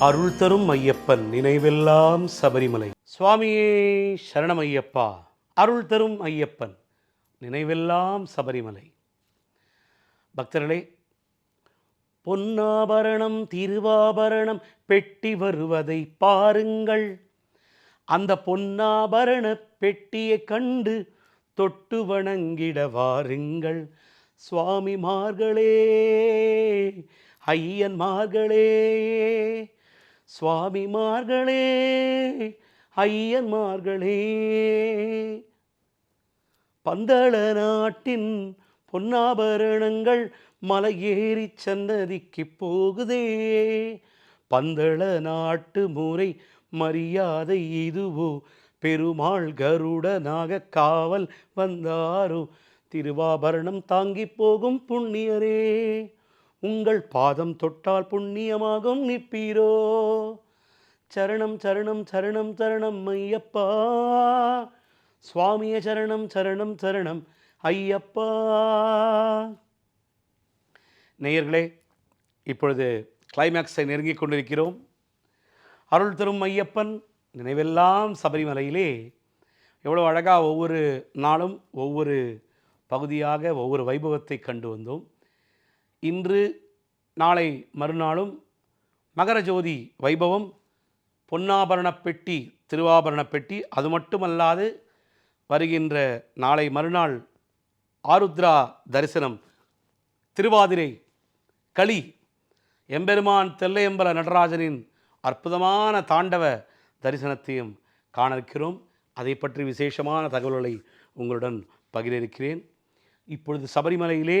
அருள் தரும் ஐயப்பன் நினைவெல்லாம் சபரிமலை. சுவாமியே சரணம் ஐயப்பா அருள் தரும் ஐயப்பன் நினைவெல்லாம் சபரிமலை. பக்தர்களே பொன்னாபரணம் திருவாபரணம் பெட்டி வருவதை பாருங்கள். அந்த பொன்னாபரண பெட்டியை கண்டு தொட்டு வணங்கிட வாருங்கள். சுவாமிமார்களே ஐயன்மார்களே சுவாமிமார்களே ஐயன்மார்களே. பந்தள நாட்டின் பொன்னாபரணங்கள் மலையேறி சன்னதிக்கு போகுதே. பந்தள நாட்டு முறை மரியாதை இதுவோ? பெருமாள் கருடனாக காவல் வந்தாரோ? திருவாபரணம் தாங்கி போகும் புண்ணியரே. உங்கள் பாதம் தொட்டால் புண்ணியமாகும் நிற்பீரோ? சரணம் சரணம் சரணம் சரணம் ஐயப்பா. சுவாமிய சரணம் சரணம் சரணம் ஐயப்பா. நேயர்களே இப்பொழுது கிளைமேக்ஸை நெருங்கிக் கொண்டிருக்கிறோம். அருள் தரும் ஐயப்பன் நினைவெல்லாம் சபரிமலையிலே. எவ்வளோ அழகாக ஒவ்வொரு நாளும் ஒவ்வொரு பகுதியாக ஒவ்வொரு வைபவத்தை கண்டு வந்தோம். இன்று நாளை மறுநாளும் மகர ஜோதி வைபவம் பொன்னாபரணப் பெட்டி திருவாபரணப் பெட்டி அது மட்டுமல்லாது வருகின்ற நாளை மறுநாள் ஆருத்ரா தரிசனம். திருவாதிரை களி. எம்பெருமான் தெல்லையம்பல நடராஜனின் அற்புதமான தாண்டவ தரிசனத்தையும் காண இருக்கிறோம் அதை பற்றி விசேஷமான தகவல்களை உங்களுடன் பகிர இருக்கிறேன் இப்பொழுது சபரிமலையிலே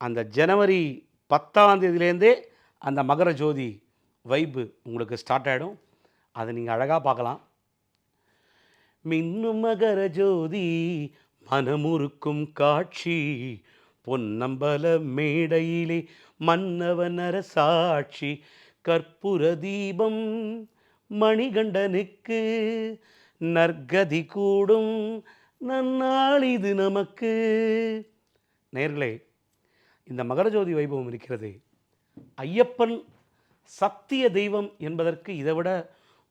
அந்த ஜனவரி பத்தாம் தேதியிலேருந்தே அந்த மகர ஜோதி வைப்பு உங்களுக்கு ஸ்டார்ட் ஆகிடும் அதை நீங்கள் அழகாக பார்க்கலாம். மின்னும் மகர ஜோதி மனமுறுக்கும் காட்சி பொன்னம்பல மேடையிலே மன்னவன் அரசாட்சி கற்பூர தீபம் மணிகண்டனுக்கு நற்கதி கூடும் நன்னாள் இது நமக்கு. நேர்களே இந்த மகரஜோதி வைபவம் இருக்கிறது. ஐயப்பன் சத்திய தெய்வம் என்பதற்கு இதை விட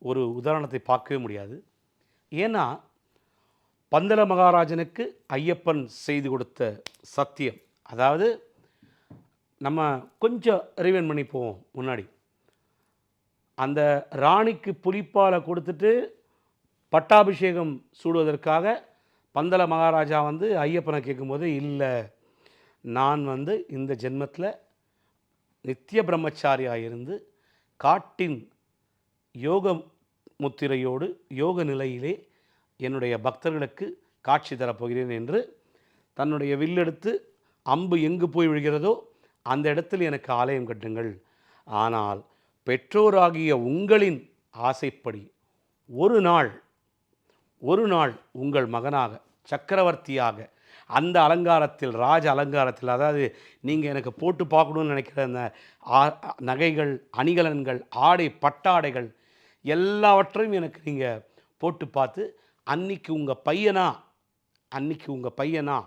ஒரு உதாரணத்தை பார்க்கவே முடியாது. ஏன்னா பந்தல மகாராஜனுக்கு ஐயப்பன் செய்து கொடுத்த சத்தியம். அதாவது நம்ம கொஞ்சம் ரிவைன் பண்ணி போவோம் முன்னாடி. அந்த ராணிக்கு புலிப்பாலை கொடுத்துட்டு பட்டாபிஷேகம் சூடுவதற்காக பந்தல மகாராஜா வந்து ஐயப்பனை கேட்கும்போது இல்லை நான் வந்து இந்த ஜென்மத்தில் நித்திய பிரம்மச்சாரியாக இருந்து காட்டின் யோக முத்திரையோடு யோக நிலையிலே என்னுடைய பக்தர்களுக்கு காட்சி தரப்போகிறேன் என்று தன்னுடைய வில்லெடுத்து அம்பு எங்கு போய் விழுகிறதோ அந்த இடத்தில் எனக்கு ஆலயம் கட்டுங்கள். ஆனால் பெற்றோராகிய உங்களின் ஆசைப்படி ஒரு நாள் ஒரு நாள் உங்கள் மகனாக சக்கரவர்த்தியாக அந்த அலங்காரத்தில் ராஜ அலங்காரத்தில் அதாவது நீங்கள் எனக்கு போட்டு பார்க்கணும்னு நினைக்கிற அந்த ஆ- நகைகள் அணிகலன்கள் ஆடை பட்டாடைகள் எல்லாவற்றையும் எனக்கு நீங்கள் போட்டு பார்த்து அன்னைக்கு உங்கள் பையனா? அன்னைக்கு உங்கள் பையனா?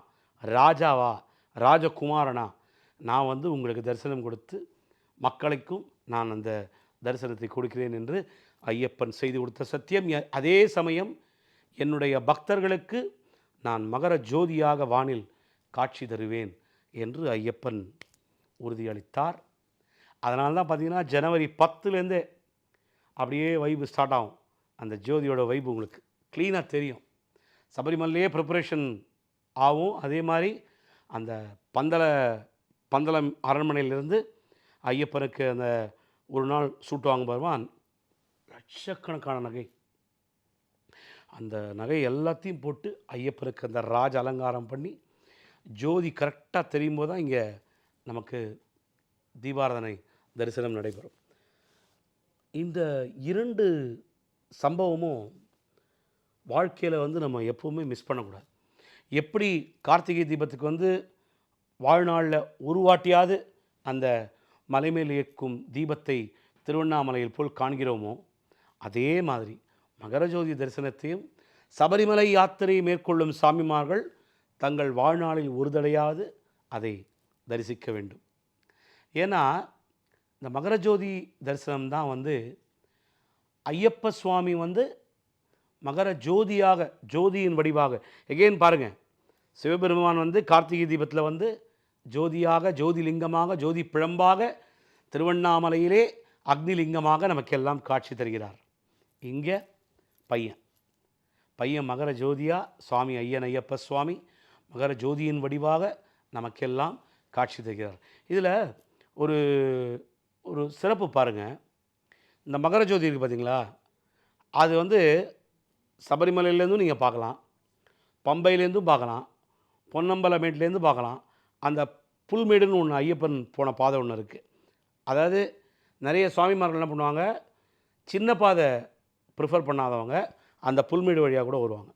ராஜாவா? ராஜகுமாரனா? நான் வந்து உங்களுக்கு தரிசனம் கொடுத்து மக்களுக்கும் நான் அந்த தரிசனத்தை கொடுக்கிறேன் என்று ஐயப்பன் செய்து கொடுத்த சத்தியம். அதே சமயம் என்னுடைய பக்தர்களுக்கு நான் மகர ஜோதியாக வானில் காட்சி தருவேன் என்று ஐயப்பன் உறுதியளித்தார். அதனால தான் பார்த்தீங்கன்னா ஜனவரி பத்துலேருந்தே அப்படியே வைபு ஸ்டார்ட் ஆகும். அந்த ஜோதியோட வைபு உங்களுக்கு க்ளீனாக தெரியும். சபரிமலையே ப்ரிப்பரேஷன் ஆகும். அதே மாதிரி அந்த பந்தல பந்தளம் அரண்மனையிலிருந்து ஐயப்பனுக்கு அந்த ஒரு நாள் சூட்டு வாங்க பாருவான் லட்சக்கணக்கான நகை. அந்த நகை எல்லாத்தையும் போட்டு ஐயப்பனுக்கு அந்த ராஜ அலங்காரம் பண்ணி ஜோதி கரெக்டாக தெரியும் போது தான் இங்கே நமக்கு தீபாராதனை தரிசனம் நடைபெறும். இந்த இரண்டு சம்பவமும் வாழ்க்கையில் வந்து நம்ம எப்போவுமே மிஸ் பண்ணக்கூடாது. எப்படி கார்த்திகை தீபத்துக்கு வந்து வாழ்நாளில் ஒரு வாட்டியாவது அந்த மலைமேல் இயக்கும் தீபத்தை திருவண்ணாமலையில் போல் காண்கிறோமோ அதே மாதிரி மகரஜோதி தரிசனத்தையும் சபரிமலை யாத்திரையை மேற்கொள்ளும் சாமிமார்கள் தங்கள் வாழ்நாளில் ஒரு தடையாவது அதை தரிசிக்க வேண்டும். ஏன்னா இந்த மகரஜோதி தரிசனம் தான் வந்து ஐயப்ப சுவாமி வந்து மகர ஜோதியாக ஜோதியின் வடிவாக எகெயின் பாருங்கள் சிவபெருமான் வந்து கார்த்திகை தீபத்தில் வந்து ஜோதியாக ஜோதிலிங்கமாக ஜோதி பிழம்பாக திருவண்ணாமலையிலே அக்னிலிங்கமாக நமக்கெல்லாம் காட்சி தருகிறார். இங்கே பையன். பையன் மகர ஜோதியாக சுவாமி ஐயன் ஐயப்ப சுவாமி மகர ஜோதியின் வடிவாக நமக்கெல்லாம் காட்சி தருகிறார். இதில் ஒரு ஒரு சிறப்பு பாருங்கள் இந்த மகர ஜோதி இருக்குது பார்த்தீங்களா? அது வந்து சபரிமலையிலேருந்தும் நீங்கள் பார்க்கலாம் பம்பையிலேருந்தும் பார்க்கலாம் பொன்னம்பலமேட்லேருந்து பார்க்கலாம். அந்த புல்மேடுன்னு ஒன்று ஐயப்பன் போன பாதை ஒன்று இருக்குது அதாவது நிறைய சுவாமிமார்கள் என்ன பண்ணுவாங்க? சின்ன பாதை ப்ரிஃபர் பண்ணாதவங்க அந்த புல்மேடு வழியாக கூட வருவாங்க.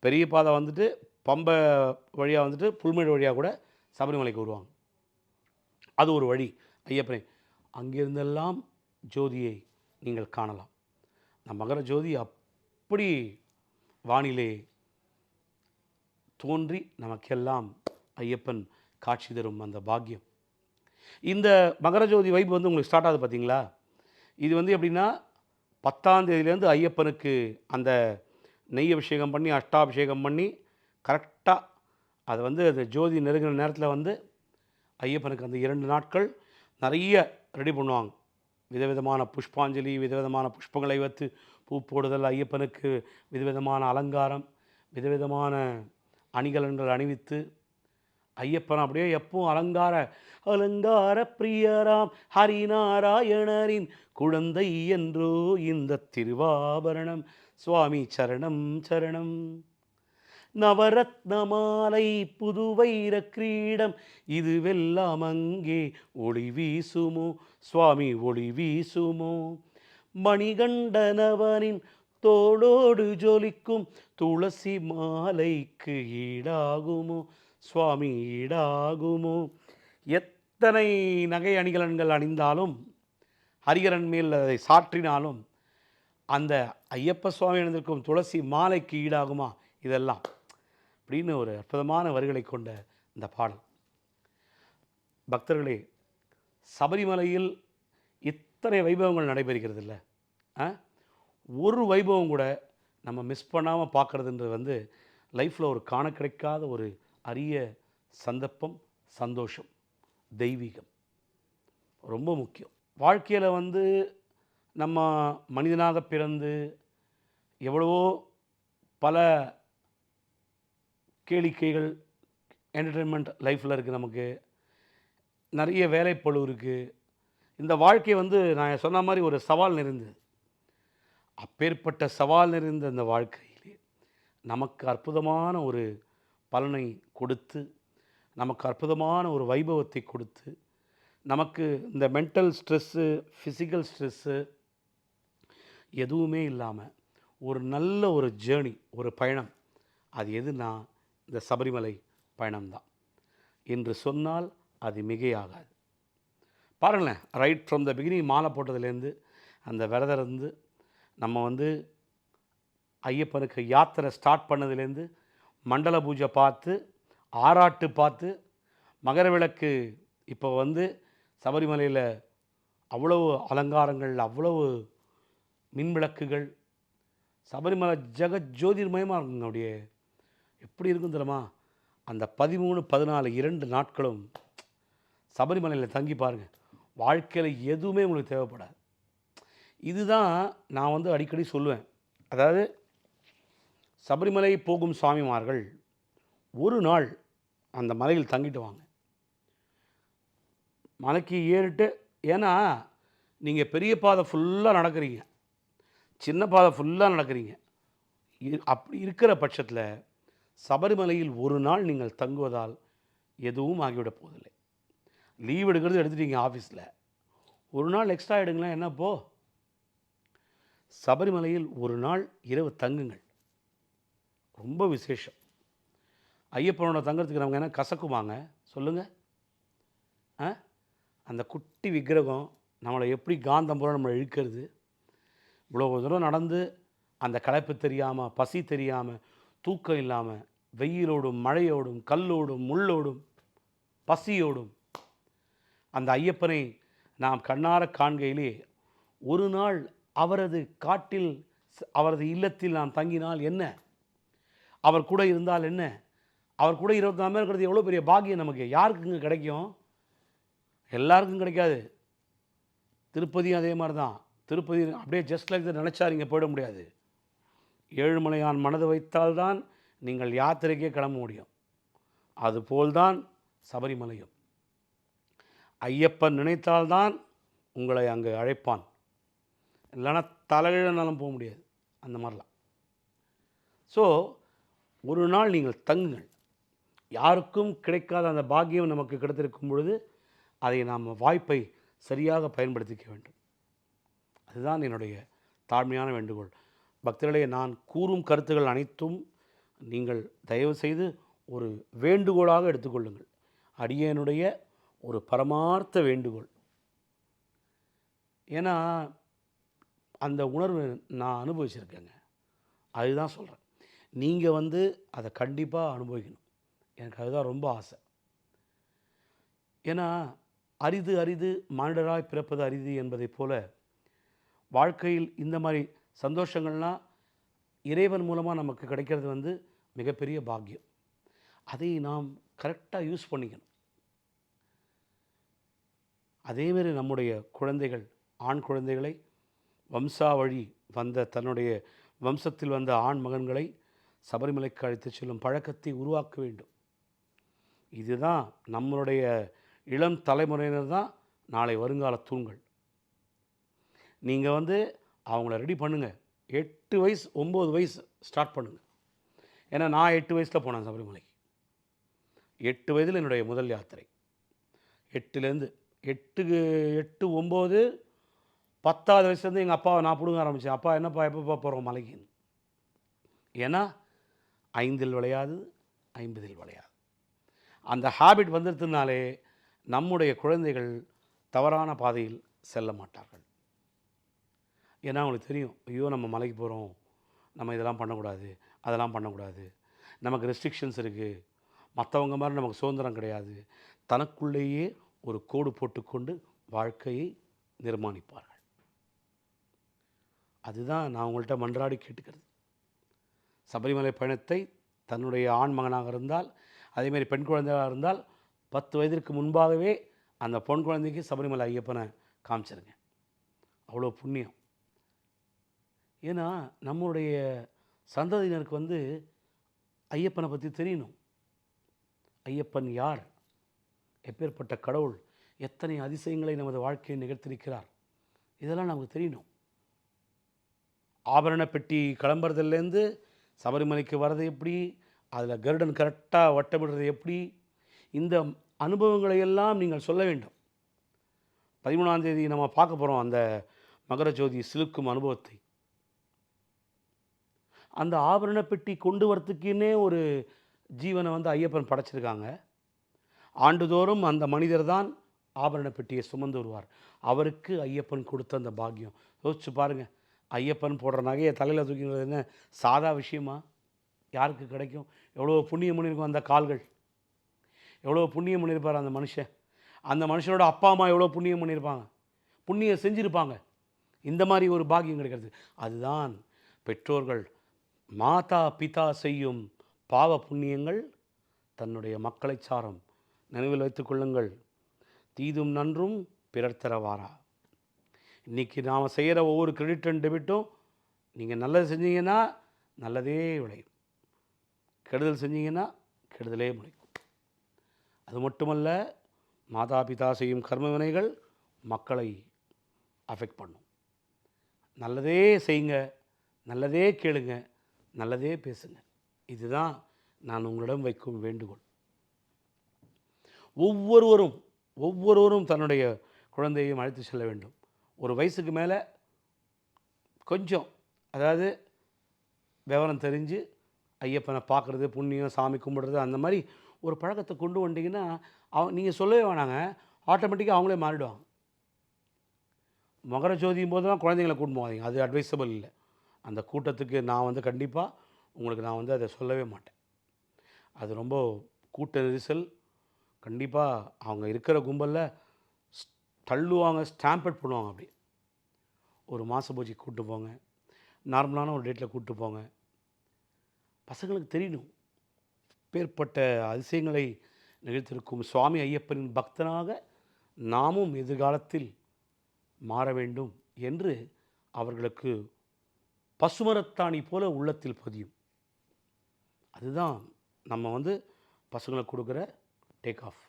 பெரிய பாதை வந்துட்டு பம்பை வழியாக வந்துட்டு புல்மேடு வழியாக கூட சபரிமலைக்கு வருவாங்க. அது ஒரு வழி. ஐயப்பனே அங்கிருந்தெல்லாம் ஜோதியை நீங்கள் காணலாம். நம் மகர ஜோதி அப்படி வானிலே தோன்றி நமக்கெல்லாம் ஐயப்பன் காட்சி தரும் அந்த பாக்கியம். இந்த மகர ஜோதி வைப் வந்து உங்களுக்கு ஸ்டார்ட் ஆகுது பார்த்தீங்களா இது வந்து எப்படின்னா பத்தாம் தேதியிலேருந்து ஐயப்பனுக்கு அந்த நெய் அபிஷேகம் பண்ணி அஷ்டாபிஷேகம் பண்ணி கரெக்டாக அது வந்து அது ஜோதி நெருங்கின நேரத்தில் வந்து ஐயப்பனுக்கு அந்த இரண்டு நாட்கள் நிறைய ரெடி பண்ணுவாங்க. விதவிதமான புஷ்பாஞ்சலி விதவிதமான புஷ்பங்களை வைத்து பூ போடுதல் ஐயப்பனுக்கு விதவிதமான அலங்காரம் விதவிதமான அணிகலன்கள் அணிவித்து ஐயப்பன் அப்படியே எப்பவும் அலங்கார அலங்கார பிரியராம் ஹரிநாராயணரின் குழந்தை என்றோ இந்த திருவாபரணம். சுவாமி சரணம் சரணம். நவரத்னமாலை புதுவைர கிரீடம் இதுவெல்லாம் அங்கே ஒளி வீசுமோ? சுவாமி ஒளி வீசுமோ? மணிகண்டனவனின் தோளோடு ஜொலிக்கும் துளசி மாலைக்கு ஈடாகுமோ? சுவாமி ஈடாகுமோ? எத்தனை நகை அணிகலன்கள் அணிந்தாலும் ஹரிகரன் மேல் அதை சாற்றினாலும் அந்த ஐயப்ப சுவாமி அணிந்திருக்கும் துளசி மாலைக்கு ஈடாகுமா? இதெல்லாம். அப்படின்னு ஒரு அற்புதமான வரிகளை கொண்ட இந்த பாடல். பக்தர்களே சபரிமலையில் இத்தனை வைபவங்கள் நடைபெறுகிறது இல்லை ஒரு வைபவம் கூட நம்ம மிஸ் பண்ணாமல் பார்க்குறதுன்றது வந்து லைஃப்பில் ஒரு காண கிடைக்காத ஒரு அரிய சந்தர்ப்பம் சந்தோஷம் தெய்வீகம். ரொம்ப முக்கியம். வாழ்க்கையில் வந்து நம்ம மனிதனாக பிறந்து எவ்வளவோ பல கேளிக்கைகள் என்டர்டெயின்மெண்ட் லைஃப்பில் இருக்குது நமக்கு. நிறைய வேலைப்பளு இருக்குது இந்த வாழ்க்கை வந்து நான் சொன்ன மாதிரி ஒரு சவால் நிறைந்தது. அப்பேற்பட்ட சவால் நிறைந்த இந்த வாழ்க்கையிலே நமக்கு அற்புதமான ஒரு பலனை கொடுத்து நமக்கு அற்புதமான ஒரு வைபவத்தை கொடுத்து நமக்கு இந்த மென்டல் ஸ்ட்ரெஸ்ஸு ஃபிசிக்கல் ஸ்ட்ரெஸ்ஸு எதுவுமே இல்லாமல் ஒரு நல்ல ஒரு ஜேர்னி ஒரு பயணம். அது எதுனா இந்த சபரிமலை பயணம்தான். என்று சொன்னால் அது மிகையாகாது. பாருங்களேன் ரைட் ஃப்ரம் த பிகினிங் மாலை போட்டதுலேருந்து அந்த விரதம் இருந்து நம்ம வந்து ஐயப்பனுக்கு யாத்திரை ஸ்டார்ட் பண்ணதுலேருந்து மண்டல பூஜை பார்த்து ஆறாட்டு பார்த்து மகர விளக்கு இப்போ வந்து சபரிமலையில் அவ்வளவு அலங்காரங்கள் அவ்வளவு மின்விளக்குகள் சபரிமலை ஜெகஜோதிர்மயமாக ஜோதிர்மயமாக இருக்குங்க அப்படியே. எப்படி இருக்கும் தெரியுமா? அந்த பதிமூணு பதினாலு இரண்டு நாட்களும் சபரிமலையில் தங்கி பாருங்கள் வாழ்க்கையில் எதுவுமே உங்களுக்கு தேவைப்படாது. இதுதான் நான் வந்து அடிக்கடி சொல்லுவேன். அதாவது சபரிமலை போகும் சுவாமிமார்கள் ஒரு நாள் அந்த மலையில் தங்கிட்டு வாங்க மலைக்கு ஏறிட்டு ஏன்னா நீங்கள் பெரிய பாதை ஃபுல்லாக நடக்கிறீங்க. சின்ன பாதை ஃபுல்லாக நடக்கிறீங்க. இ- அப்படி இருக்கிற பட்சத்தில் சபரிமலையில் ஒரு நாள் நீங்கள் தங்குவதால் எதுவும் ஆகிவிடப் போவதில்லை. லீவ் எடுக்கிறது எடுத்துட்டீங்க ஆஃபீஸில். ஒரு நாள் எக்ஸ்ட்ரா எடுங்களேன் என்னப்போ? சபரிமலையில் ஒரு நாள் இரவு தங்குங்கள். ரொம்ப விசேஷம். ஐயப்பனோட தங்கறதுக்கு நமக்கு என்ன கசக்குமாங்க? சொல்லுங்கள் ஆ? அந்த குட்டி விக்கிரகம் நம்மளை எப்படி காந்தம் போல நம்மளை இழுக்கிறது. இவ்வளோ தூரம் நடந்து அந்த களைப்பு தெரியாமல் பசி தெரியாமல் தூக்கம் இல்லாமல் வெயிலோடும் மழையோடும் கல்லோடும் முள்ளோடும் பசியோடும் அந்த ஐயப்பனை நாம் கண்ணார காண்கையிலே ஒரு நாள் அவரது காட்டில் அவரது இல்லத்தில் நாம் தங்கினால் என்ன? அவர் கூட இருந்தால் என்ன? அவர் கூட இருபத்தி நாலு இருக்கிறது எவ்வளோ பெரிய பாக்கியம் நமக்கு? யாருக்குங்க கிடைக்கும்? எல்லாருக்கும் கிடைக்காது. திருப்பதியும் அதே மாதிரி தான் திருப்பதி அப்படியே ஜஸ்ட் லைக் நினச்சா நீங்கள் போயிட முடியாது. ஏழுமலையான் மனது வைத்தால்தான் நீங்கள் யாத்திரைக்கே கிளம்ப முடியும். அதுபோல்தான் சபரிமலையும். ஐயப்பன் நினைத்தால்தான் உங்களை அங்கே அழைப்பான். இல்லைன்னா தலையிழனாலும் போக முடியாது. அந்த மாதிரிலாம். ஸோ ஒரு நாள் நீங்கள் தங்குங்கள். யாருக்கும் கிடைக்காத அந்த பாக்கியம் நமக்கு கிடைத்திருக்கும் பொழுது அதை நாம் வாய்ப்பை சரியாக பயன்படுத்திக்க வேண்டும். அதுதான் என்னுடைய தாழ்மையான வேண்டுகோள். பக்தர்களே நான் கூறும் கருத்துகள் அனைத்தும் நீங்கள் தயவு செய்து ஒரு வேண்டுகோளாக எடுத்துக்கொள்ளுங்கள். அடியனுடைய ஒரு பரமார்த்த வேண்டுகோள். ஏன்னா அந்த உணர்வு நான் அனுபவிச்சிருக்கேங்க. அதுதான் சொல்கிறேன் நீங்கள் வந்து அதை கண்டிப்பாக அனுபவிக்கணும். எனக்கு அதுதான் ரொம்ப ஆசை. ஏன்னா அரிது அரிது மானிடராய் பிறப்பது அரிது என்பதைப் போல வாழ்க்கையில் இந்த மாதிரி சந்தோஷங்கள்லாம் இறைவன் மூலமாக நமக்கு கிடைக்கிறது வந்து மிகப்பெரிய பாக்கியம். அதை நாம் கரெக்டாக யூஸ் பண்ணிக்கணும். அதேமாரி நம்முடைய குழந்தைகள் ஆண் குழந்தைகளை வம்சாவழி வந்த தன்னுடைய வம்சத்தில் வந்த ஆண் மகன்களை சபரிமலைக்கு அழைத்து செல்லும் பழக்கத்தை உருவாக்க வேண்டும். இதுதான் நம்மளுடைய இளம் தலைமுறையினர் தான் நாளை வருங்கால தூண்கள். நீங்கள் வந்து அவங்கள ரெடி பண்ணுங்கள் எட்டு வயசு ஒம்பது வயசு ஸ்டார்ட் பண்ணுங்கள் ஏன்னா நான் எட்டு வயசில் போனேன் சபரிமலைக்கு. எட்டு வயதில் என்னுடைய முதல் யாத்திரை. எட்டுலேருந்து எட்டுக்கு எட்டு ஒம்பது பத்தாவது வயசுலேருந்து எங்கள் அப்பாவை நான் பிடுங்க ஆரம்பித்தேன் அப்பா என்னப்பா எப்போப்பா போகிறோம் மலைக்கு ஏன்னா ஐந்தில் விளையாது ஐம்பதில் விளையாது. அந்த ஹாபிட் வந்துடுத்துனாலே நம்முடைய குழந்தைகள் தவறான பாதையில் செல்ல மாட்டார்கள். ஏன்னா அவங்களுக்கு தெரியும் ஐயோ நம்ம மலைக்கு போகிறோம் நம்ம இதெல்லாம் பண்ணக்கூடாது அதெல்லாம் பண்ணக்கூடாது. நமக்கு ரெஸ்ட்ரிக்ஷன்ஸ் இருக்குது மற்றவங்க மாதிரி நமக்கு சுதந்திரம் கிடையாது. தனக்குள்ளேயே ஒரு கோடு போட்டுக்கொண்டு வாழ்க்கையை நிர்மாணிப்பார்கள். அதுதான் நான் உங்கள்கிட்ட மன்றாடி கேட்டுக்கிறது. சபரிமலை பயணத்தை தன்னுடைய ஆண் மகனாக இருந்தால் அதேமாரி பெண் குழந்தையாக இருந்தால் பத்து வயதிற்கு முன்பாகவே அந்த பொன் குழந்தைக்கு சபரிமலை ஐயப்பனை காமிச்சிருங்க. அவ்வளோ புண்ணியம். ஏன்னா நம்மளுடைய சந்ததியினருக்கு வந்து ஐயப்பனை பற்றி தெரியணும். ஐயப்பன் யார்? எப்பேற்பட்ட கடவுள்? எத்தனை அதிசயங்களை நமது வாழ்க்கையை நிகழ்த்திருக்கிறார் இதெல்லாம் நமக்கு தெரியணும். ஆபரண பெட்டி கிளம்புறதுலேருந்து சபரிமலைக்கு வர்றது எப்படி? அதில் கருடன் கரெக்டாக வட்டமிடுறது எப்படி? இந்த அனுபவங்களை எல்லாம் நீங்கள் சொல்ல வேண்டும். பதிமூணாம் தேதி நம்ம பார்க்க போகிறோம் அந்த மகர ஜோதி சிலுக்கும் அனுபவத்தை. அந்த ஆபரண பெட்டி கொண்டு வரத்துக்குன்னே ஒரு ஜீவனை வந்து ஐயப்பன் படைச்சிருக்காங்க. ஆண்டுதோறும் அந்த மனிதர் தான் ஆபரண பெட்டியை சுமந்து வருவார். அவருக்கு ஐயப்பன் கொடுத்த அந்த பாக்கியம். யோசிச்சு பாருங்கள் ஐயப்பன் போடுற நகையை தலையில் தூக்கிங்கிறது என்ன? சாதா விஷயமா? யாருக்கு கிடைக்கும்? எவ்வளோ புண்ணியம் பண்ணியிருக்கும் அந்த கால்கள். எவ்வளோ புண்ணியம் பண்ணியிருப்பார் அந்த மனுஷன். அந்த மனுஷனோட அப்பா அம்மா எவ்வளோ புண்ணியம் பண்ணியிருப்பாங்க? புண்ணியம் செஞ்சுருப்பாங்க. இந்த மாதிரி ஒரு பாக்கியம் கிடைக்கிறது. அதுதான் பெற்றோர்கள் மாதா பிதா செய்யும் பாவ புண்ணியங்கள் தன்னுடைய மக்களை சாரும். நினைவில் வைத்துக் கொள்ளுங்கள். தீதும் நன்றும் பிறர் தரவாரா? இன்றைக்கி நாம் செய்கிற ஒவ்வொரு கிரெடிட் அண்ட் டெபிட்டும் நீங்கள் நல்லது செஞ்சீங்கன்னா நல்லதே விளையும். கெடுதல் செஞ்சீங்கன்னா கெடுதலே முளைக்கும். அது மட்டுமல்ல மாதா பிதா செய்யும் கர்ம வினைகள் மக்களை அஃபெக்ட் பண்ணும். நல்லதே செய்யுங்க நல்லதே கேளுங்க நல்லதே பேசுங்க. இதுதான் நான் உங்களிடம் வைக்கும் வேண்டுகோள். ஒவ்வொருவரும் ஒவ்வொருவரும் தன்னுடைய குழந்தையையும் அழைத்து செல்ல வேண்டும். ஒரு வயசுக்கு மேலே கொஞ்சம் அதாவது விவரம் தெரிஞ்சு ஐயப்பனை பார்க்குறது புண்ணியம் சாமி கும்பிடுறது அந்த மாதிரி ஒரு பழக்கத்தை கொண்டு வந்தீங்கன்னா அவன் நீங்கள் சொல்லவே வேணாங்க. ஆட்டோமேட்டிக்காக அவங்களே மாறிடுவாங்க. மகர ஜோதியும் போது தான் குழந்தைங்களை கூட்டு போகாதீங்க. அது அட்வைசபிள் இல்லை. அந்த கூட்டத்துக்கு நான் வந்து கண்டிப்பாக உங்களுக்கு நான் வந்து அதை சொல்லவே மாட்டேன். அது ரொம்ப கூட்ட நெரிசல். கண்டிப்பாக அவங்க இருக்கிற கும்பலில் தள்ளுவாங்க ஸ்டாம்பட் பண்ணுவாங்க அப்படி ஒரு மாத பூஜைக்கு கூப்பிட்டு போங்க நார்மலான ஒரு டேட்டில் கூப்பிட்டு போங்க. பசங்களுக்கு தெரியணும். பேர்பட்ட அதிசயங்களை நிகழ்த்திருக்கும் சுவாமி ஐயப்பனின் பக்தனாக நாமும் எதிர்காலத்தில் மாற வேண்டும் என்று அவர்களுக்கு பசுமரத்தாணி போல உள்ளத்தில் பதியும். அதுதான் நம்ம வந்து பசங்களுக்கு கொடுக்குற டேக் ஆஃப்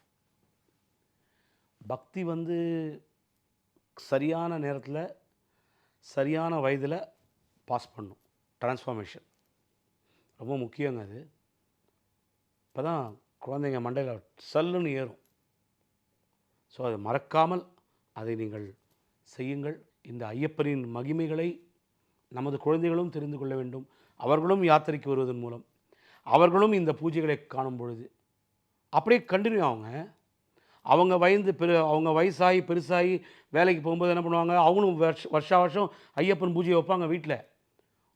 பக்தி வந்து சரியான நேரத்தில் சரியான வயதில் பாஸ் பண்ணும். ட்ரான்ஸ்ஃபார்மேஷன் ரொம்ப முக்கியங்க அது. இப்போ தான் குழந்தைங்க மண்டையில் சல்லுன்னு ஏறும். ஸோ அதை மறக்காமல் அதை நீங்கள் செய்யுங்கள். இந்த ஐயப்பனின் மகிமைகளை நமது குழந்தைகளும் தெரிந்து கொள்ள வேண்டும். அவர்களும் யாத்திரைக்கு வருவதன் மூலம். அவர்களும் இந்த பூஜைகளை காணும் பொழுது. அப்படியே கண்டினியூ ஆகுங்க. அவங்க வயந்து பெரு அவங்க வயசாகி பெருசாகி வேலைக்கு போகும்போது என்ன பண்ணுவாங்க? அவங்களும் வருஷ வருஷா வருஷம் ஐயப்பன் பூஜையை வைப்பாங்க வீட்டில்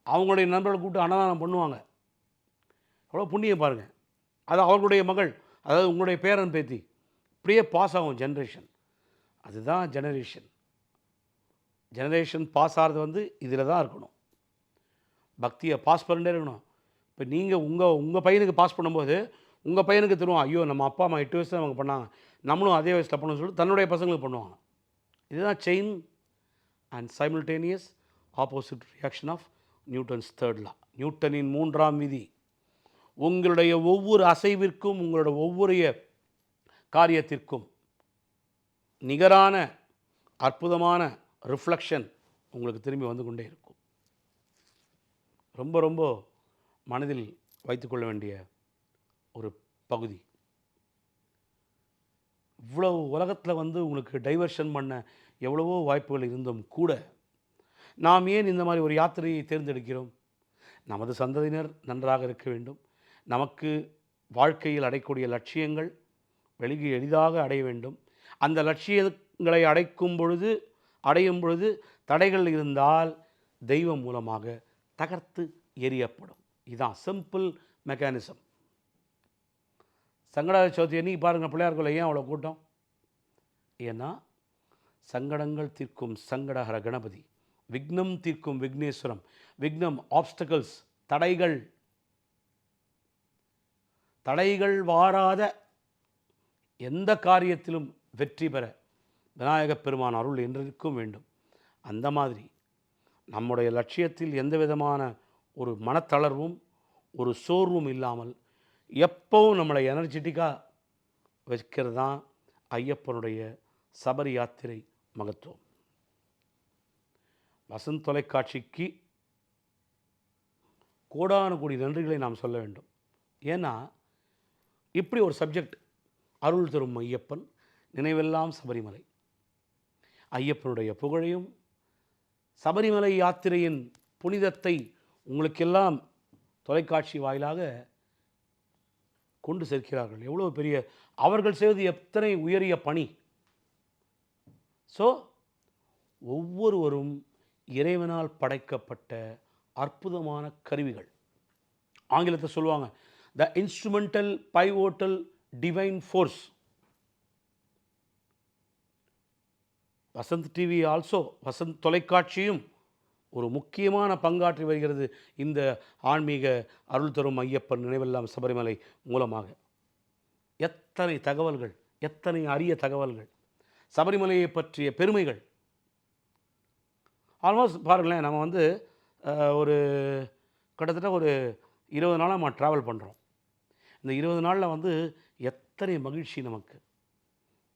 அவங்களுடைய நண்பர்களை கூப்பிட்டு அன்னதானம் பண்ணுவாங்க. அவ்வளோ புண்ணியம் பாருங்கள் அது அவர்களுடைய மகள் அதாவது உங்களுடைய பேரன் பேத்தி. இப்படியே பாஸ் ஆகும் ஜென்ரேஷன் அதுதான் ஜெனரேஷன் ஜெனரேஷன் பாஸ் ஆகிறது வந்து இதில் தான் இருக்கணும். பக்தியை பாஸ் பண்ணிட்டே இருக்கணும். இப்போ நீங்கள் உங்கள் உங்கள் பையனுக்கு பாஸ் பண்ணும்போது உங்கள் பையனுக்கு தருவோம். ஐயோ நம்ம அப்பா அம்மா எட்டு வயசு அவங்க பண்ணாங்க. நம்மளும் அதே வயசில் பண்ணணும்னு சொல்லிட்டு தன்னுடைய பசங்களுக்கு பண்ணுவாங்க. இதுதான் chain and simultaneous opposite reaction of Newton's third law நியூட்டனின் மூன்றாம் விதி. உங்களுடைய ஒவ்வொரு அசைவிற்கும் உங்களுடைய ஒவ்வொரு காரியத்திற்கும் நிகரான அற்புதமான ரிஃப்ளெக்ஷன் உங்களுக்கு திரும்பி வந்து கொண்டே இருக்கும். ரொம்ப ரொம்ப மனதில் வைத்துக்கொள்ள வேண்டிய ஒரு பகுதி. இவ்வளோ உலகத்தில் வந்து உங்களுக்கு டைவர்ஷன் பண்ண எவ்வளவோ வாய்ப்புகள் இருந்தும் கூட நாம் ஏன் இந்த மாதிரி ஒரு யாத்திரையை தேர்ந்தெடுக்கிறோம்? நமது சந்ததியினர் நன்றாக இருக்க வேண்டும். நமக்கு வாழ்க்கையில் அடையக்கூடிய லட்சியங்கள் வெளியே எளிதாக அடைய வேண்டும். அந்த லட்சியங்களை அடைக்கும் பொழுது அடையும் பொழுது தடைகள் இருந்தால் தெய்வம் மூலமாக தகர்த்து எரியப்படும் இதுதான் சிம்பிள் மெக்கானிசம் சங்கட சதுர்த்தி அன்னைக்கு பாருங்கள் பிள்ளையார்குள்ள ஏன் அவ்வளோ கூட்டம்? ஏன்னா சங்கடங்கள் தீர்க்கும் சங்கடகர கணபதி. விக்னம் தீர்க்கும் விக்னேஸ்வரம். விக்னம் ஆப்ஸ்டக்கல்ஸ் தடைகள். தடைகள் வாராத எந்த காரியத்திலும் வெற்றி பெற விநாயகப் பெருமான் அருள் என்றிருக்கும் வேண்டும். அந்த மாதிரி நம்முடைய லட்சியத்தில் எந்த விதமான ஒரு மனத்தளர்வும் ஒரு சோர்வும் இல்லாமல் எப்பவும் நம்மளை எனர்ஜெட்டிக்காக வைக்கிறது தான் ஐயப்பனுடைய சபரி யாத்திரை மகத்துவம். வசந்த் தொலைக்காட்சிக்கு கோடானு கோடி நன்றிகளை நாம் சொல்ல வேண்டும். ஏன்னா இப்படி ஒரு சப்ஜெக்ட் அருள் தரும் ஐயப்பன் நினைவெல்லாம் சபரிமலை. ஐயப்பனுடைய புகழையும் சபரிமலை யாத்திரையின் புனிதத்தை உங்களுக்கெல்லாம் தொலைக்காட்சி வாயிலாக கொண்டு சேர்க்கிறார்கள். எவ்வளோ பெரிய அவர்கள் செய்வது எத்தனை உயரிய பணி. ஸோ ஒவ்வொருவரும் இறைவனால் படைக்கப்பட்ட அற்புதமான கருவிகள். ஆங்கிலத்தை சொல்லுவாங்க the instrumental pivotal divine force Vasanth TV also Vasanth தொலைக்காட்சியும் ஒரு முக்கியமான பங்காற்றி வருகிறது இந்த ஆன்மீக அருள் தரும் ஐயப்பன் நினைவெல்லாம் சபரிமலை மூலமாக. எத்தனை தகவல்கள் எத்தனை அரிய தகவல்கள் சபரிமலையை பற்றிய பெருமைகள். ஆல்மோஸ்ட் பாருங்களேன் நம்ம வந்து ஒரு கிட்டத்தட்ட ஒரு இருபது நாளாக நம்ம ட்ராவல் பண்ணுறோம் இந்த இருபது நாளில் வந்து எத்தனை மகிழ்ச்சி நமக்கு.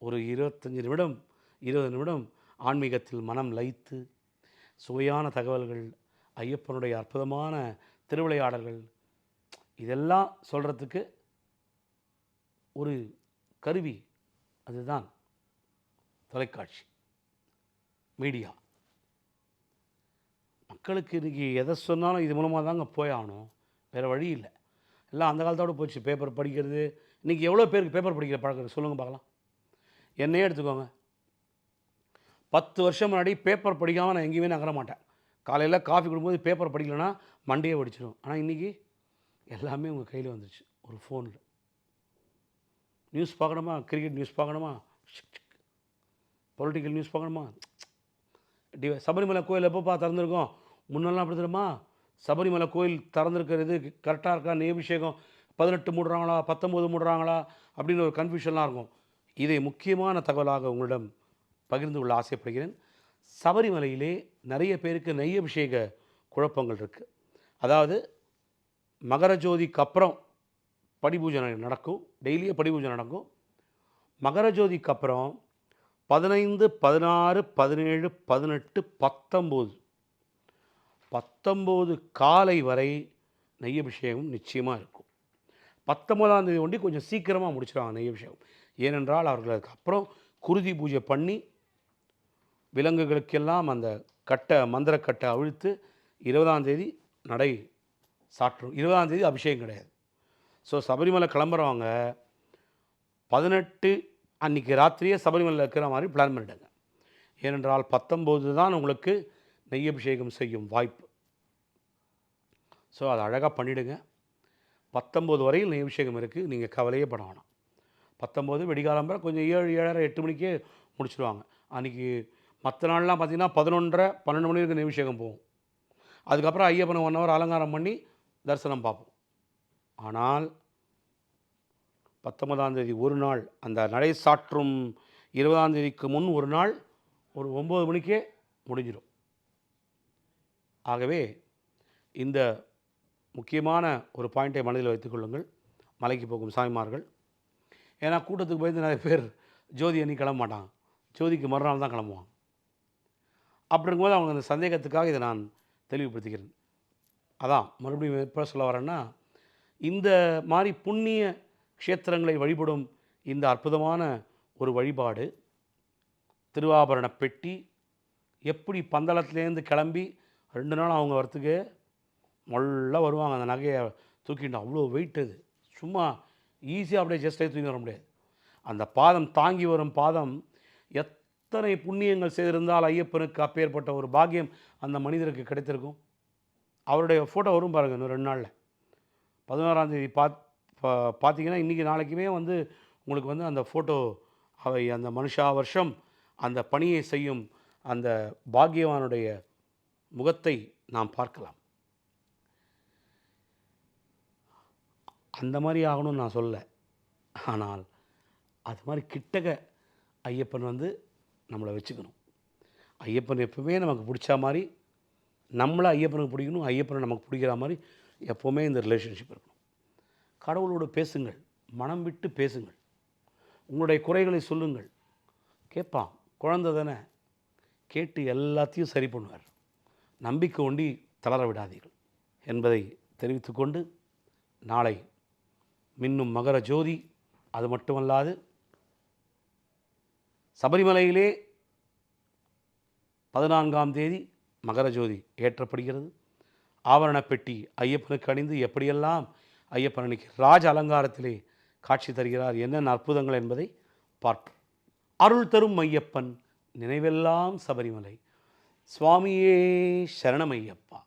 ஒரு இருபத்தஞ்சி நிமிடம் இருபது நிமிடம் ஆன்மீகத்தில் மனம் லைத்து சுவையான தகவல்கள் ஐயப்பனுடைய அற்புதமான திருவிளையாடல்கள் இதெல்லாம் சொல்கிறதுக்கு ஒரு கருவி. அதுதான் தொலைக்காட்சி மீடியா. மக்களுக்கு இன்றைக்கி எதை சொன்னாலும் இது மூலமாக தாங்க போய் ஆகணும். வேறு வழி இல்லை. எல்லாம் அந்த காலத்தோட போச்சு. பேப்பர் படிக்கிறது. இன்றைக்கி எவ்வளோ பேருக்கு பேப்பர் படிக்கிற பழக்கம் சொல்லுங்கள் சொல்லுங்க பார்க்கலாம். என்னையே எடுத்துக்கோங்க. பத்து வருஷம் முன்னாடி பேப்பர் படிக்காமல் நான் எங்கேயுமே நகர மாட்டேன். காலையில் காஃபி கொடுக்கும்போது பேப்பர் படிக்கலைன்னா மண்டையை படிச்சிடும் ஆனால் இன்றைக்கி எல்லாமே உங்கள் கையில் வந்துருச்சு. ஒரு ஃபோனில் நியூஸ் பார்க்கணுமா? கிரிக்கெட் நியூஸ் பார்க்கணுமா? பொலிட்டிக்கல் நியூஸ் பார்க்கணுமா? டி சபரிமலை கோயில் எப்போப்பா திறந்துருக்கோம்? முன்னெல்லாம் அப்படி தெரியுமா? சபரிமலை கோயில் திறந்துருக்கிறது கரெக்டாக இருக்கா? நெய்பிஷேகம் பதினெட்டு மூடுறாங்களா? பத்தொம்போது மூடுறாங்களா? அப்படின்னு ஒரு கன்ஃபியூஷன்லாம் இருக்கும். இதை முக்கியமான தகவலாக உங்களிடம் பகிர்ந்து கொள்ள ஆசைப்படுகிறேன். சபரிமலையிலே நிறைய பேருக்கு நெய் அபிஷேக குழப்பங்கள் இருக்குது அதாவது மகர ஜோதிக்கு அப்புறம் படிபூஜை நடக்கும். டெய்லியே படிபூஜை நடக்கும். மகர ஜோதிக்கு அப்புறம் பதினைந்து பதினாறு பதினேழு பதினெட்டு பத்தொம்போது பத்தொம்போது காலை வரை நெய் அபிஷேகம் நிச்சயமாக இருக்கும். பத்தொம்போதாம் தேதி ஒண்டி கொஞ்சம் சீக்கிரமாக முடிச்சிடுவாங்க நெய் அபிஷேகம். ஏனென்றால் அவர்கள் அதுக்கப்புறம் குருதி பூஜை பண்ணி விலங்குகளுக்கெல்லாம் அந்த கட்டை மந்திரக்கட்டை அவிழ்த்து இருபதாம் தேதி நடை சாற்றும். இருபதாம் தேதி அபிஷேகம் கிடையாது. ஸோ சபரிமலை கிளம்புறவங்க பதினெட்டு அன்றைக்கி ராத்திரியே சபரிமலையில் இருக்கிற மாதிரி பிளான் பண்ணிடுங்க. ஏனென்றால் பத்தொம்போது தான் உங்களுக்கு நெய் அபிஷேகம் செய்யும் வாய்ப்பு. ஸோ அதை அழகாக பண்ணிவிடுங்க பத்தொம்போது வரையில் நெய் அபிஷேகம் இருக்குது நீங்கள் கவலையே பட வேணாம். பத்தொம்போது வெடிகாலம்பரம் கொஞ்சம் ஏழு ஏழரை எட்டு மணிக்கே முடிச்சிடுவாங்க அன்றைக்கி மற்ற நாள்லாம் பார்த்திங்கன்னா பதினொன்றரை பன்னெண்டு மணி வரைக்கும் அபிஷேகம் போகும். அதுக்கப்புறம் ஐயப்பனை ஒன் ஹவர் அலங்காரம் பண்ணி தரிசனம் பார்ப்போம். ஆனால் பத்தொன்பதாம் தேதி ஒரு நாள் அந்த நடை சாற்றும் இருபதாம் தேதிக்கு முன் ஒரு நாள் ஒரு ஒம்பது மணிக்கே முடிஞ்சிடும். ஆகவே இந்த முக்கியமான ஒரு பாயிண்ட்டை மனதில் வைத்துக்கொள்ளுங்கள் மலைக்கு போகும் சாமிமார்கள். ஏன்னா கூட்டத்துக்கு பயந்து நிறைய பேர் ஜோதி அன்னி கிளம்ப மாட்டாங்க. ஜோதிக்கு மறுநாள் தான் கிளம்புவாங்க. அப்படிங்கும்போது அவங்க அந்த சந்தேகத்துக்காக இதை நான் தெளிவுபடுத்திக்கிறேன். அதான் மறுபடியும் எப்போ சொல்ல வரேன்னா இந்த மாதிரி புண்ணிய க்ஷேத்திரங்களை வழிபடும் இந்த அற்புதமான ஒரு வழிபாடு திருவாபரண பெட்டி எப்படி பந்தளத்துலேருந்து கிளம்பி ரெண்டு நாள் அவங்க வரத்துக்கு நல்லா வருவாங்க. அந்த நகையை தூக்கிட்டு அவ்வளோ வெயிட் அது. சும்மா ஈஸியாக அப்படியே ஜஸ்ட் தூக்கி வர முடியாது. அந்த பாதம் தாங்கி வரும் பாதம் எத் எத்தனை புண்ணியங்கள் செய்திருந்தால் ஐயப்பனுக்கு அப்பேற்பட்ட ஒரு பாக்கியம் அந்த மனிதருக்கு கிடைத்திருக்கும்? அவருடைய ஃபோட்டோ வரும் பாருங்கள் இன்னும் ரெண்டு நாளில். பதினோராம் தேதி பாத் பார்த்தீங்கன்னா இன்றைக்கி நாளைக்குமே வந்து உங்களுக்கு வந்து அந்த ஃபோட்டோ அவை அந்த மனுஷா வருஷம் அந்த பணியை செய்யும் அந்த பாக்கியவானுடைய முகத்தை நாம் பார்க்கலாம். அந்த மாதிரி ஆகணும்னு நான் சொல்ல ஆனால் அது மாதிரி கிட்டக ஐயப்பன் வந்து நம்மளை வச்சுக்கணும். ஐயப்பன் எப்பவுமே நமக்கு பிடிச்ச மாதிரி நம்மளை ஐயப்பனுக்கு பிடிக்கணும் ஐயப்பனை நமக்கு பிடிக்கிற மாதிரி எப்போவுமே இந்த ரிலேஷன்ஷிப் இருக்கணும். கடவுளோடு பேசுங்கள் மனம் விட்டு பேசுங்கள். உங்களுடைய குறைகளை சொல்லுங்கள். கேட்பான் குழந்த தானே. கேட்டு எல்லாத்தையும் சரி பண்ணுவார். நம்பிக்கை ஒண்டி தளர விடாதீர்கள் என்பதை தெரிவித்துக்கொண்டு நாளை மின்னும் மகர ஜோதி அது மட்டுமல்லாது சபரிமலையிலே பதினான்காம் தேதி மகர ஜோதி ஏற்றப்படுகிறது. ஆவரண பெட்டி ஐயப்பனுக்கு அணிந்து எப்படியெல்லாம் ஐயப்பன் அன்னைக்கு ராஜ அலங்காரத்திலே காட்சி தருகிறார் என்னென்ன அற்புதங்கள் என்பதை பார்ப்போம். அருள் தரும் ஐயப்பன் நினைவெல்லாம் சபரிமலை. சுவாமியே சரணமையப்பா